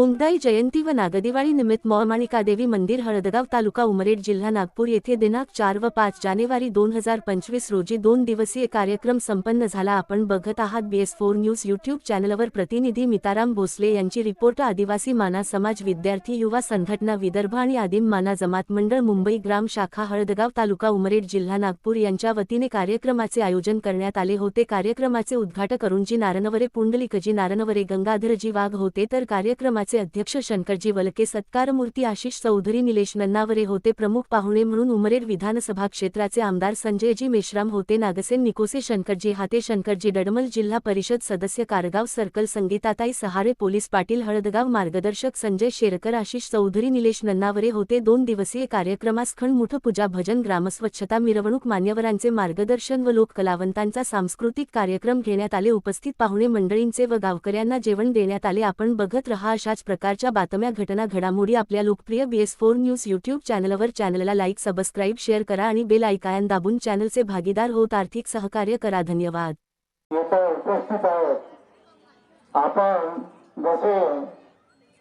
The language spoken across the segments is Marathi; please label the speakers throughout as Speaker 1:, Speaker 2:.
Speaker 1: मुंगदाई जयंती व नागदिवाळी निमित्त मॉमाणिका देवी मंदिर हळदगाव तालुका उमरेड जिल्हा नागपूर येथे दिनांक चार व पाच जानेवारी दोन हजार पंचवीस रोजी दोन दिवसीय कार्यक्रम संपन्न झाला. आपण बघत आहात बीएस फोर न्यूज युट्यूब चॅनलवर प्रतिनिधी मिताराम भोसले यांची रिपोर्ट. आदिवासी माना समाज विद्यार्थी युवा संघटना विदर्भ आणि आदिम माना जमात मंडळ मुंबई ग्राम शाखा हळदगाव तालुका उमरेड जिल्हा नागपूर यांच्या वतीने कार्यक्रमाचे आयोजन करण्यात आले होते. कार्यक्रमाचे उद्घाटक अरुणजी नारनवरे पुंडलिकजी नारनवरे गंगाधरजी वाघ होते. तर कार्यक्रमाचे अध्यक्ष शंकरजी वलके सत्कारमूर्ती आशिष चौधरी निलेश नन्नावरे होते प्रमुख पाहुणे म्हणून उमरेड विधानसभा क्षेत्राचे आमदार संजयजी मेश्राम होते. नागसेन निकोसे शंकरजी हाते शंकरजी डडमल जिल्हा परिषद सदस्य कारगाव सर्कल संगीताताई सहारे पोलीस पाटील हळदगाव मार्गदर्शक संजय शेरकर आशिष चौधरी निलेश नन्नावरे होते. दोन दिवसीय कार्यक्रमास खणमुठ पूजा भजन ग्रामस्वच्छता मिरवणूक मान्यवरांचे मार्गदर्शन व लोककलावंतांचा सांस्कृतिक कार्यक्रम घेण्यात आले. उपस्थित पाहुणे मंडळींचे व गावकऱ्यांना जेवण देण्यात आले. आपण बघत रहा अशाच प्रकारच्या बातम्या घटना घडामोडी आपल्या लोकप्रिय बीएस फोर न्यूज यूट्यूब चॅनलवर चॅनलला लाईक सबस्क्राईब शेअर करा आणि बेल आयकॉन दाबून चॅनलचे भागीदार होत आर्थिक सहकार्य करा. धन्यवाद.
Speaker 2: उपस्थित आहोत. आपण जसे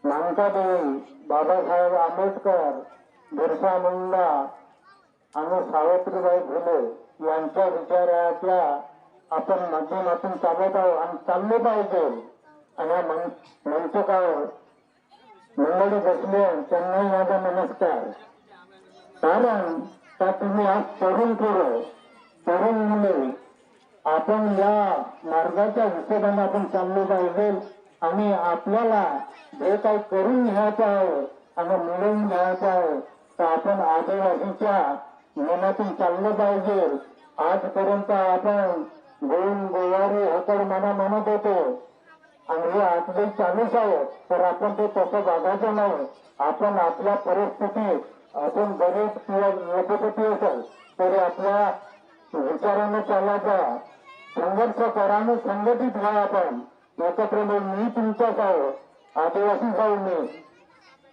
Speaker 2: मानकादेवी बाबासाहेब आंबेडकर बिरसा मुंडा आणि सावित्रीबाई फुले यांच्या विचाराच्या आपण माध्यमातून चालत आहोत आणि चालले पाहिजे. आणि या मं- मंचकावर मंडळी बसले त्यांनाही माझा नमस्कार. कारण का तुम्ही आज तरुण पोरं तरुण मुले आपण या मार्गाच्या हिशोबाने आपण चाललो पाहिजे आणि आपल्याला जे काही करून घ्यायचं आहे आणि मिळवून घ्यायचं आहे तर आपण आदिवासीच्या मनातून चाललं पाहिजे. आजपर्यंत आपण गोल गोवारी हकड मना म्हणत होतो. आणि हे आपले चालूच आहे. तर आपण ते तसं बघायचं नाही. आपण आपल्या परिस्थितीत आपण गरीब किंवा लखपती असेल तरी आपल्या विचाराने चालायचा. संघर्ष कराने संघटित व्हा आपण. एकत्र मी तुमचाच आहे. आदिवासी जाऊ मी.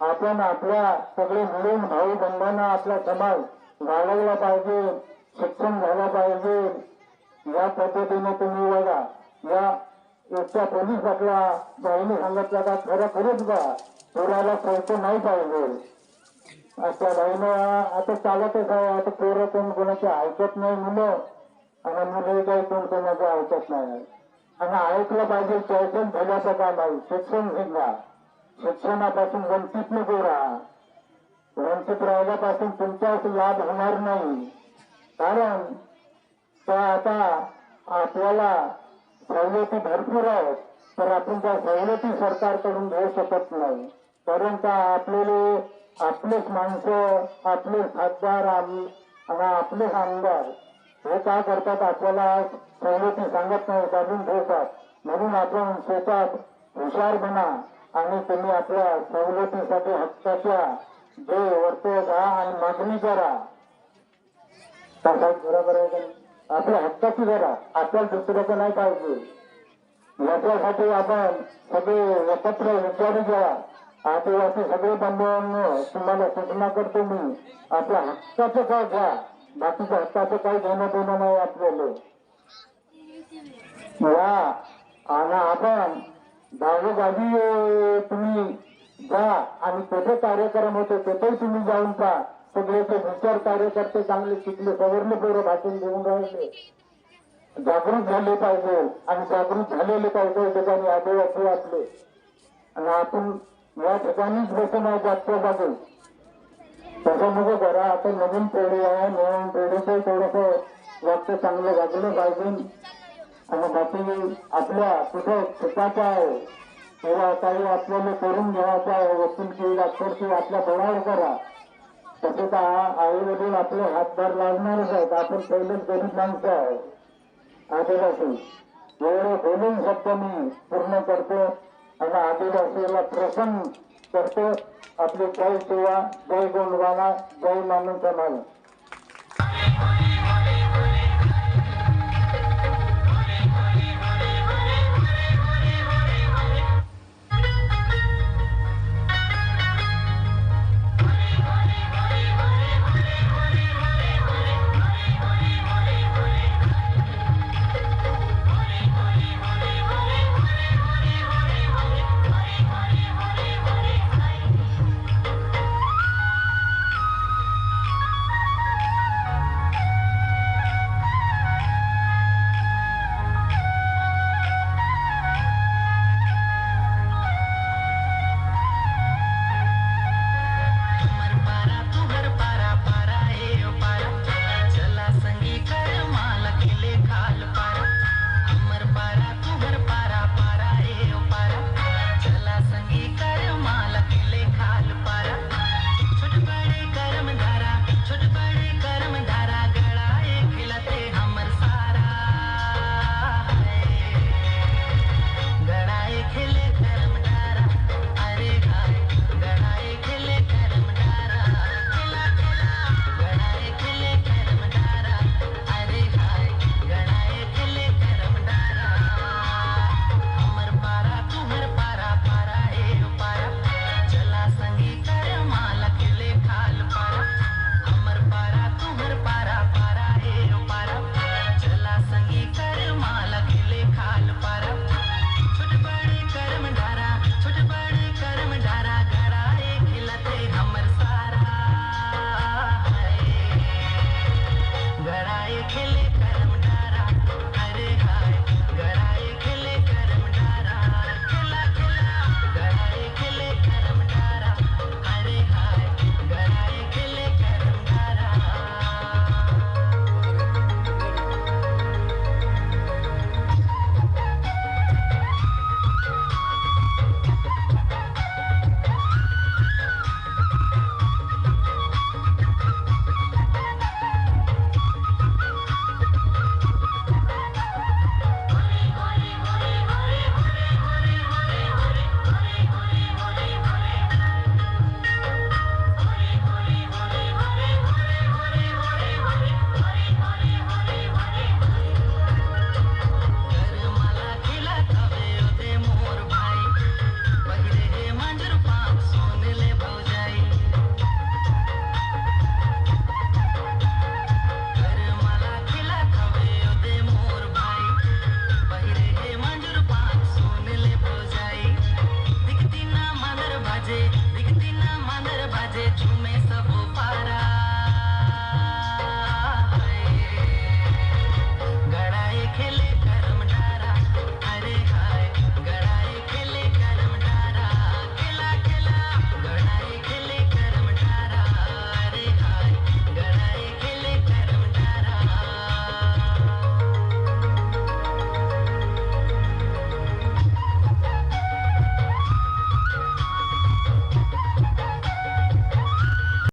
Speaker 2: आपण आपल्या सगळे मिळून भाऊ बंधांना आपला समाज घालवला पाहिजे शिक्षण झालं पाहिजे. या पद्धतीने त्या पोलीस आपल्या बहिणी सांगितलं का खरं खरंच बा पोराला पैसे नाही पाहिजे. आता बाईनं आता चालतच आहे आता पोरं कोण कोणाची ऐकत नाही मुलं आणि मुलं काही कोण कोणाची ऐकत नाही. आणि ऐकलं पाहिजे पैसे झाल्याचं का नाही शिक्षण घेतला. शिक्षणापासून वंचित नको राहा. वंचित राहिल्यापासून तुमचाच लाभ होणार नाही. कारण त्या आता आपल्याला सवलती भरपूर आहेत तर आपण त्या सवलती सरकारकडून घेऊ शकत नाही. कारण का आपल्याला आपलेच माणसं आपले खासदार आणि आपलेच आमदार हे काय करतात आपल्याला सवलती सांगत नाही काढून ठेवतात. म्हणून आपण स्वतः हुशार बना आणि तुम्ही आपल्या सवलतीसाठी हक्काच्या जे वर्तव आणि मागणी करा. तसाच बरोबर आहे का आपल्या हक्काची जरा आपल्याला दुसऱ्याचं नाही पाहिजे. याच्यासाठी आपण सगळे एकत्र विचारू घ्या. आदिवासी सगळे बांधवांनो तुम्हाला सूचना करतो मी. आपल्या हक्काचं काय घ्या. बाकीच्या हक्काचं काही घेणं देणं नाही आपल्याला. या. आणि आपण गावोगावी तुम्ही जा. आणि कुठे कार्यक्रम होते तेथेही तुम्ही जाऊन पहा. सगळे ते विचार कार्यकर्ते चांगले शिकले सवरले पोरं भाषण देऊन राहिले. जागृत झाले पाहिजे आणि जागृत झालेले पाहिजे या ठिकाणी आदिवासी वाटले. आणि आपण या ठिकाणीच बसून आहे जागच्या बाजू त्याच्यामध्ये जरा आता नवीन पिढी आहे नवीन पिढीचं थोडस वाक्य चांगलं वागलं पाहिजे. आणि बाकी आपल्या कुठे चुकाचं आहे किंवा काही आपल्याला करून घ्यायचं आहे वकील किंवा डॉक्टरची आपल्या बळावर करा. तसे तर आई वडील आपले हातभार लागणारच आहेत. आपण पहिलेच गरीब माणसं आहे. आदिवासी. एवढे बोलून शब्द मी पूर्ण करतो आणि आदिवासीला प्रसन्न करतो. आपली जय सेवा जय गोंडवाना जय मानू समाज